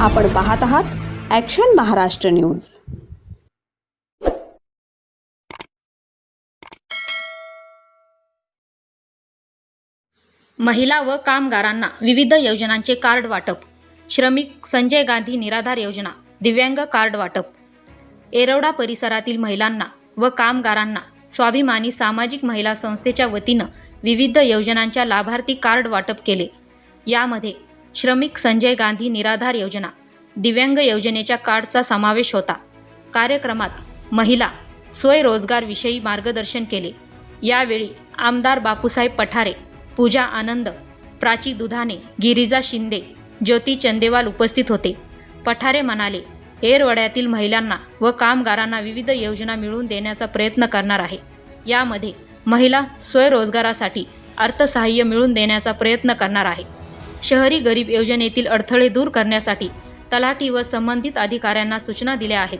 आपण पाहत आहात ॲक्शन महाराष्ट्र न्यूज महिला व कामगारांना विविध योजनांचे कार्ड वाटप. श्रमिक संजय गांधी निराधार योजना दिव्यांग कार्ड वाटप. एरवडा परिसरातील महिलांना व कामगारांना स्वाभिमानी सामाजिक महिला संस्थेच्या वतीनं विविध योजनांच्या लाभार्थी कार्ड वाटप केले. यामध्ये श्रमिक संजय गांधी निराधार योजना दिव्यांग योजनेच्या कार्डचा समावेश होता. कार्यक्रमात महिला स्वयंरोजगारविषयी मार्गदर्शन केले. यावेळी आमदार बापूसाहेब पठारे पूजा आनंद प्राची दुधाने गिरिजा शिंदे ज्योती चंदेवाल उपस्थित होते. पठारे म्हणाले एरवड्यातील महिलांना व कामगारांना विविध योजना मिळवून देण्याचा प्रयत्न करणार आहे. यामध्ये महिला स्वयंरोजगारासाठी अर्थसहाय्य मिळवून देण्याचा प्रयत्न करणार आहे. शहरी गरीब योजनेतील अडथळे दूर करण्यासाठी तलाठी व संबंधित अधिकाऱ्यांना सूचना दिल्या आहेत.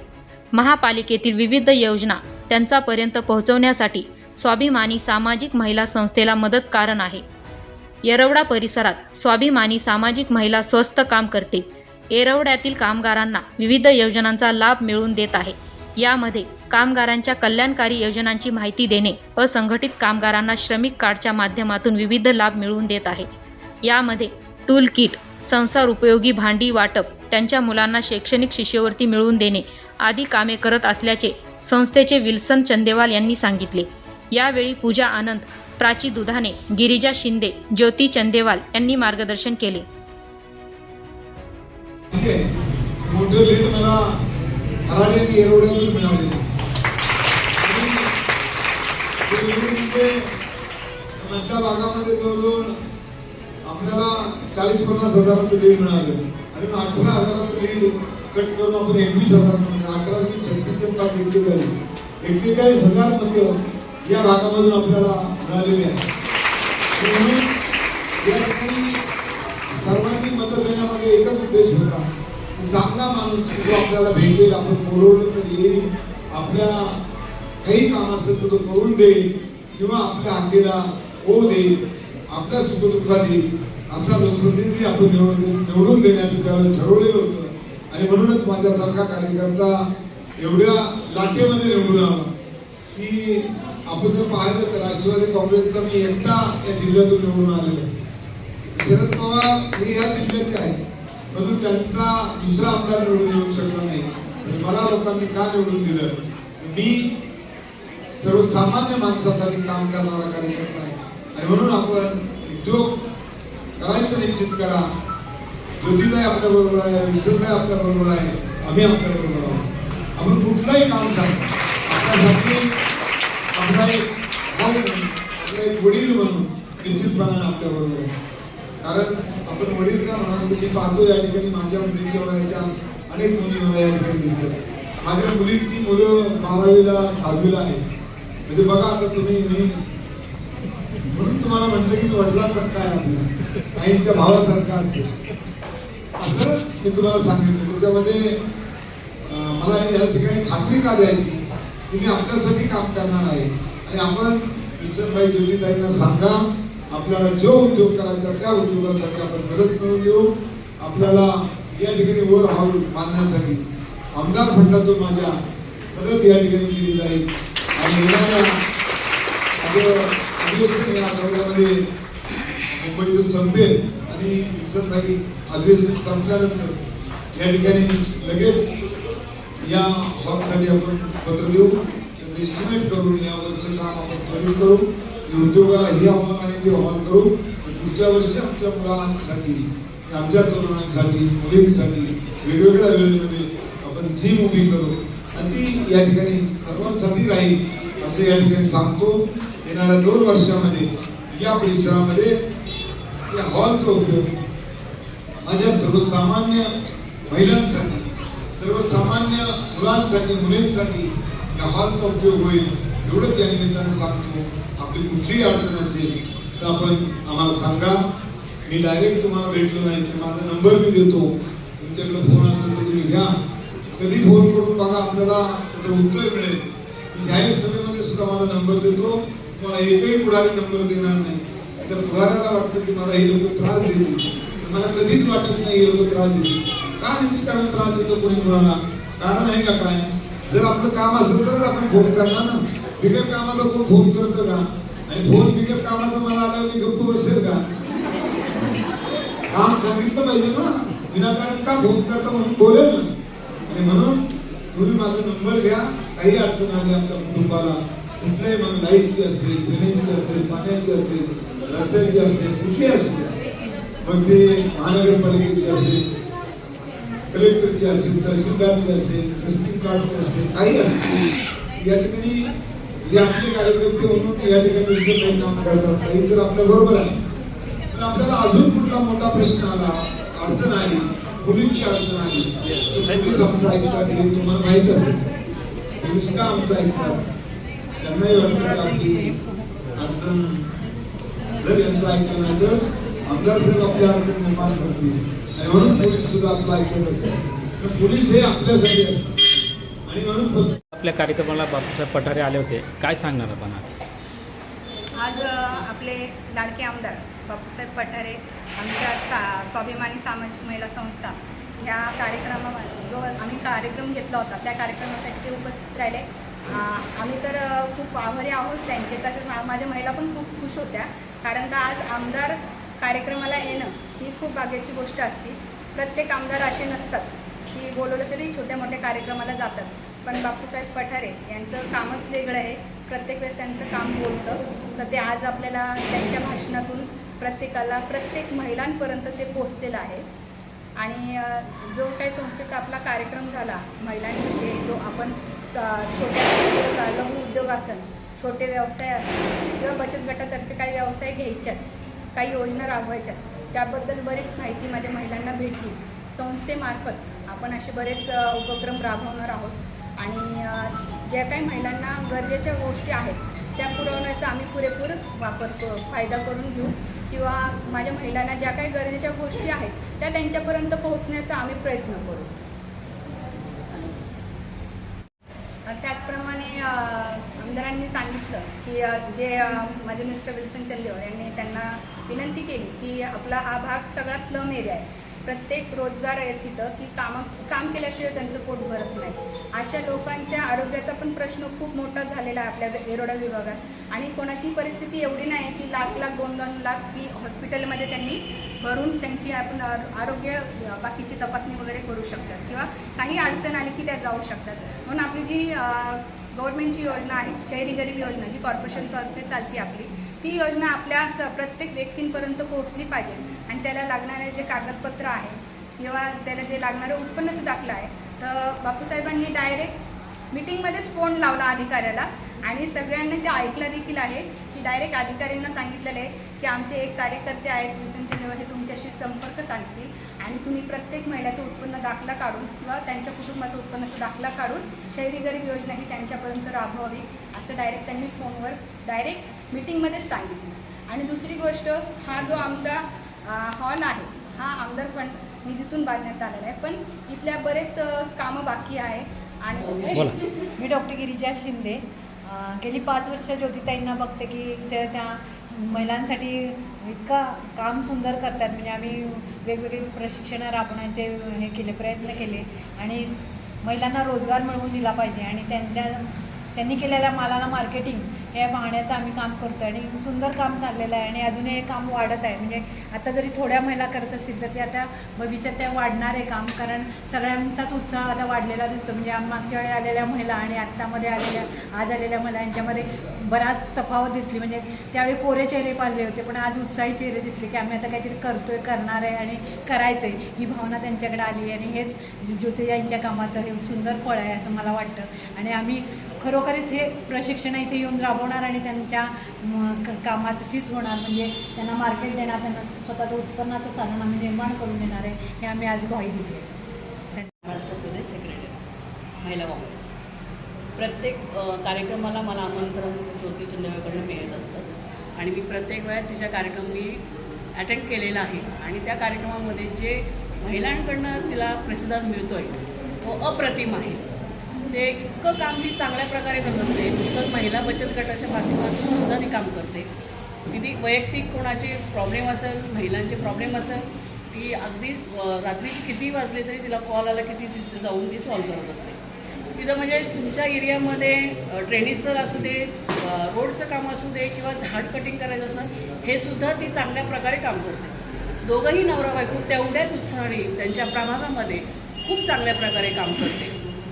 महापालिकेतील विविध योजना त्यांच्यापर्यंत पोहोचवण्यासाठी स्वाभिमानी सामाजिक महिला संस्थेला मदत कारण आहे. येरवडा परिसरात स्वाभिमानी सामाजिक महिला स्वस्त काम करते. येरवड्यातील कामगारांना विविध योजनांचा लाभ मिळवून देत आहे. यामध्ये कामगारांच्या कल्याणकारी योजनांची माहिती देणे असंघटित कामगारांना श्रमिक कार्डच्या माध्यमातून विविध लाभ मिळवून देत आहे. यामध्ये टूल किट संसार उपयोगी भांडी वाटप त्यांच्या मुलांना शैक्षणिक शिष्यवृत्ती मिळवून देणे आदी कामे करत असल्याचे संस्थेचे विल्सन चंदेवाल यांनी सांगितले. यावेळी पूजा आनंद प्राची दुधाने गिरिजा शिंदे ज्योती चंदेवाल यांनी मार्गदर्शन केले. भागामध्ये आपल्याला चाळीस पन्नास हजाराचं लीड मिळालं. आणि मग अठरा हजारात लीड कट करून आपण एकवीस हजार अकरा ते छत्तीस ते पाच एक्केचाळीस एक्केचाळीस हजार मध्य या भागामधून आपल्याला मिळालेली आहे म्हणून या ठिकाणी सर्वांनी मदत देण्यामागे एकच उद्देश होता. चांगला माणूस जो आपल्याला भेटेल आपण बोलवलं तर येईल आपल्या काही काम असेल तर तो करून देईल किंवा आपल्या हाकेला ओ देईल आपल्या सुखदुःखात असा लोकप्रतिनिधी आपण निवडून निवडून देण्याचं त्यावेळेस ठरवलेलं होतं. आणि म्हणूनच माझ्यासारखा कार्यकर्ता एवढ्या लाटेमध्ये निवडून आला की आपण जर पाहिलं तर राष्ट्रवादी काँग्रेसचा मी एकटा या जिल्ह्यातून निवडून आलेलो आहे. शरद पवार हे या जिल्ह्याचे आहेत. म्हणून त्यांचा दुसरा आमदार निवडून येऊ शकला नाही. आणि मला लोकांनी का निवडून दिलं? मी सर्वसामान्य माणसासाठी काम करणारा कार्यकर्ता आहे. आणि म्हणून आपण उद्योग करायचं निश्चित करा. ज्योतिबाई आपल्या बरोबर आहे विष्णूबाई आपल्या बरोबर आहे आम्ही आपल्या बरोबर आहोत. आपण कुठलंही काम सांगतो आपल्यासाठी आपला एक भाऊ म्हणून आपला एक वडील म्हणून निश्चितपणाने आपल्या बरोबर आहे. कारण आपण वडील का म्हणाल तर मी पाहतो या ठिकाणी माझ्या मुलीच्या वयाच्या अनेक मुली मला या ठिकाणी दिसतात. माझ्या मुलीची मुलं बारावीला दहावीला आहेत. म्हणजे बघा आता तुम्ही मी म्हणून तुम्हाला म्हटलं की वडिलासारखा आहे आपल्या आईच्या भावासारखा असेल. असं मी तुम्हाला सांगितलं. त्याच्यामध्ये मला या ठिकाणी खात्री का द्यायची? की मी आपल्यासाठी काम करणार आहे. आणि आपण विसरबाई जोगीताईंना सांगा आपल्याला जो उद्योग करायचा त्या उद्योगासाठी आपण मदत करून देऊ. आपल्याला या ठिकाणी वर हॉल बांधण्यासाठी आमदार फंडातून माझ्या मदत या ठिकाणी केली जाईल. आणि आपलं अधिवेशन या आठवड्यामध्ये मुंबईचं संपेल आणि विसरबाई अधिवेशन संपल्यानंतर या ठिकाणी लगेच या हॉलसाठी आपण पत्र देऊ त्याचं एस्टिमेट करून या वर्षी काम आपण चालू करू आणि उद्योगाला ही आव्हान आणि ते आव्हान करू पुढच्या वर्षी आमच्या मुलांसाठी आमच्या तरुणांसाठी मुलींसाठी वेगवेगळ्या वेळेमध्ये आपण झीम उभी करू. आणि ती या ठिकाणी सर्वांसाठी राहील असं या ठिकाणी सांगतो. येणाऱ्या दोन वर्षामध्ये या परिसरामध्ये या हॉलचा उपयोग माझ्या सर्वसामान्य महिलांसाठी सर्वसामान्य मुलांसाठी मुलींसाठी या हॉलचा उपयोग होईल एवढंच या निमित्तानं सांगतो. आपली कुठलीही अडचण असेल तर आपण आम्हाला सांगा. मी डायरेक्ट तुम्हाला भेटलो नाही तर माझा नंबर मी देतो. तुमच्याकडे फोन असेल तर तुम्ही घ्या. कधी फोन करून बघा आपल्याला त्याचं उत्तर मिळेल. जाहीर सभेमध्ये सुद्धा माझा नंबर देतो. मला एकही पुढारी नंबर देणार नाही. तर पुढाऱ्याला वाटतं की मला हे लोक त्रास देतील. मला कधीच वाटत नाही हे लोक त्रास देतील. का निष्कारण त्रास देतो कोणी कोणाला? कारण आहे का काय? जर आपलं काम असेल तरच आपण फोन करणार ना. बिगर कामाला कोण फोन करतं का? आणि फोन बिगर कामाचा मला आल्यावर मी गप्प बसेल का? काम सांगितलं पाहिजे ना. विनाकारण का फोन करता म्हणून बोलेल ना. आणि म्हणून तुम्ही माझा नंबर घ्या. काही अडचण आली आपल्या कुटुंबाला कुठल्याही मग लाईटची असेल ड्रेनेजची असेल पाण्याची असेल रस्त्याची असेल कुठली असू द्या. मग ते महानगरपालिकेची असेल कलेक्टरची असेल तहसीलदारची असेल विजिटिंग कार्डची असेल काही असेल या ठिकाणी जे आपले कार्यकर्ते म्हणून या ठिकाणी तुमचं काही काम करतात काही तर आपल्या बरोबर आहे. पण आपल्याला अजून कुठला मोठा प्रश्न आला अडचण आली मुलींची अडचण आली पोलीस आमचं ऐकतात हे तुम्हाला माहीत असेल. पोलीस का आमचं ऐकतात? त्यांनाही वाटतं की आपली अडचण जर यांचं ऐकलं नाही तर आमदार साहेब आपल्या अडचण निर्माण करतील. आणि म्हणून पोलीस सुद्धा आपलं ऐकत असतात. तर पोलीस हे आपल्यासाठी असतात. आणि म्हणून फक्त आपल्या कार्यक्रमाला बापूसाहेब पठारे आले होते. काय सांगणार आपण आज? आज आपले लाडके आमदार बापूसाहेब पठारे आमच्या सा स्वाभिमानी सामाजिक महिला संस्था ह्या कार्यक्रमामध्ये जो आम्ही कार्यक्रम घेतला होता त्या कार्यक्रमासाठी ते उपस्थित राहिले. आम्ही तर खूप आभारी आहोत त्यांचे. तसेच माझ्या महिला पण खूप खुश होत्या. कारण का आज आमदार कार्यक्रमाला येणं ही खूप भाग्याची गोष्ट असते. प्रत्येक आमदार असे नसतात की बोलवलं तरी छोट्या मोठ्या कार्यक्रमाला जातात. पण बापूसाहेब पठारे यांचं कामच वेगळं आहे. प्रत्येक वेळेस त्यांचं काम बोलतं. तर ते आज आपल्याला त्यांच्या भाषणातून प्रत्येकाला प्रत्येक महिलांपर्यंत ते पोचलेलं आहे. आणि जो काही संस्थेचा आपला कार्यक्रम झाला महिलांविषयी जो आपण छोट्या लघु उद्योग असेल छोटे व्यवसाय असेल किंवा बचत गटातर्फे काही व्यवसाय घ्यायच्यात काही योजना राबवायच्यात त्याबद्दल बरीच माहिती माझ्या महिलांना भेटली. संस्थेमार्फत आपण असे बरेच उपक्रम राबवणार आहोत. आणि ज्या काही महिलांना गरजेच्या गोष्टी आहेत त्या पुरवण्याचा आम्ही पुरेपूर वापर फायदा करून घेऊ. किंवा माझ्या महिलांना ज्या काही गरजेच्या गोष्टी आहेत त्या त्यांच्यापर्यंत पोहोचण्याचा आम्ही प्रयत्न करू. त्याचप्रमाणे आमदारांनी सांगितलं की जे माझे मिस्टर विल्सन चल्लेव यांनी त्यांना विनंती केली की आपला हा भाग सगळा स्लम एरिया आहे. प्रत्येक रोजगार आहे तिथं की कामं काम केल्याशिवाय त्यांचं पोट भरत नाही. अशा लोकांच्या आरोग्याचा पण प्रश्न खूप मोठा झालेला आहे आपल्या एरोडा विभागात. आणि कोणाची परिस्थिती एवढी नाही की लाख लाख दोन दोन लाख की हॉस्पिटलमध्ये त्यांनी भरून त्यांची आपण आरोग्य बाकीची तपासणी वगैरे करू शकतात. किंवा काही अडचण आली की त्या जाऊ शकतात. म्हणून आपली जी गव्हर्नमेंटची योजना आहे शहरी गरीब योजना जी कॉर्पोरेशनतर्फे चालते आपली. ती योजना आपल्या स प्रत्येक व्यक्तींपर्यंत पोहोचली पाहिजे. आणि त्याला लागणारे जे कागदपत्र आहे किंवा त्याला जे लागणारं उत्पन्नाचा दाखलं आहे तर बापूसाहेबांनी डायरेक्ट मिटिंगमध्येच फोन लावला अधिकाऱ्याला. आणि सगळ्यांनी ते ऐकलं देखील आहे की डायरेक्ट अधिकाऱ्यांना सांगितलेलं आहे की आमचे एक कार्यकर्ते आहेत विल्सनचे निवड हे तुमच्याशी संपर्क साधतील आणि तुम्ही प्रत्येक महिन्याचं उत्पन्न दाखला काढून किंवा त्यांच्या कुटुंबाचं उत्पन्नाचा दाखला काढून शहरी गरीब योजना ही त्यांच्यापर्यंत राबवावी असं डायरेक्ट त्यांनी फोनवर डायरेक्ट मिटिंगमध्येच सांगितलं आणि दुसरी गोष्ट हा जो आमचा हॉल आहे हा आमदार फंड निधीतून बांधण्यात आलेला आहे पण इथल्या बरेच कामं बाकी आहे आणि बोला. मी डॉक्टर गिरिजा शिंदे गेली पाच वर्ष ज्योतिताईंना बघते की त्या त्या महिलांसाठी इतका काम सुंदर करतात. म्हणजे आम्ही वेगवेगळे प्रशिक्षण राबवण्याचे हे केले प्रयत्न केले. आणि महिलांना रोजगार मिळवून दिला पाहिजे. आणि त्यांच्या त्यांनी केलेल्या मालाला मार्केटिंग हे पाहण्याचं आम्ही काम करतो आणि सुंदर काम चाललेलं आहे. आणि अजूनही हे काम वाढत आहे. म्हणजे आता जरी थोड्या महिला करत असतील तर ते आता भविष्यात ते वाढणार आहे काम. कारण सगळ्यांचाच उत्साह आता वाढलेला दिसतो. म्हणजे आम- मागच्या वेळी आलेल्या महिला आणि आत्तामध्ये आलेल्या आज आलेल्या महिला यांच्यामध्ये बराच तफावत दिसली. म्हणजे त्यावेळी कोरे चेहरे पाळले होते पण आज उत्साही चेहरे दिसले की आम्ही आता काहीतरी करतोय करणार आहे आणि करायचं आहे ही भावना त्यांच्याकडे आली आणि हेच ज्योतिराईंच्या कामाचं हे सुंदर फळ आहे असं मला वाटतं. आणि आम्ही खरोखरीच हे प्रशिक्षण इथे येऊन राबवणार आणि त्यांच्या कामाचीच कामाचं होणार. म्हणजे त्यांना मार्केट देणार त्यांना स्वतःचं उत्पन्नाचं साधन आम्ही निर्माण करून देणार आहे हे आम्ही आज ग्वाही दिली आहे. महाराष्ट्र प्रदेश सेक्रेटरी महिला काँग्रेस. प्रत्येक कार्यक्रमाला मला आमंत्रण ज्योती चंदेवाकडनं मिळत असतं. आणि मी प्रत्येक वेळा तिच्या कार्यक्रम मी अटेंड केलेला आहे. आणि त्या कार्यक्रमामध्ये जे महिलांकडनं तिला प्रतिसाद मिळतो आहे तो अप्रतिम आहे. ते इतकं काम मी चांगल्या प्रकारे करत असते. तर महिला बचत गटाच्या माध्यमातून सुद्धा ती काम करते. तिथे वैयक्तिक कोणाचे प्रॉब्लेम असेल महिलांचे प्रॉब्लेम असेल ती अगदी रात्रीची किती वाजले तरी तिला कॉल आला की ती तिथे जाऊन ती सॉल्व्ह करत असते. तिथं म्हणजे तुमच्या एरियामध्ये ड्रेनेजचं असू दे रोडचं काम असू दे किंवा झाड कटिंग करायचं असं हे सुद्धा ती चांगल्या प्रकारे काम करते. दोघंही नवरा बायको तेवढ्याच उत्साहाने त्यांच्या प्रभागामध्ये खूप चांगल्या प्रकारे काम करते.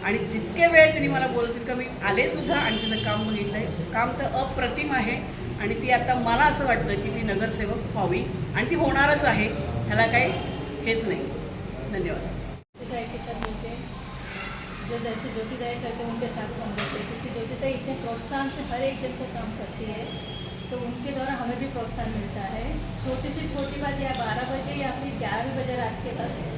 आणि जितके वेळ त्यांनी मला बोलत का मी आले सुद्धा आणि तिचं काम बघितलं आहे काम तर अप्रतिम आहे आणि ती आता मला असं वाटतं की ती नगरसेवक व्हावी आणि ती होणारच आहे. ह्याला काही हेच नाही. धन्यवाद. जो जैसे ज्योतिदाई करते हैं उनके साथ हम करते. हैं क्योंकि ज्योतिदाई इतने प्रोत्साहन से हर एक जन को काम करती है तो उनके द्वारा हमें भी प्रोत्साहन मिलता है। छोटी से छोटी बात या बारह बजे या फिर ग्यारह बजे रात के वक्त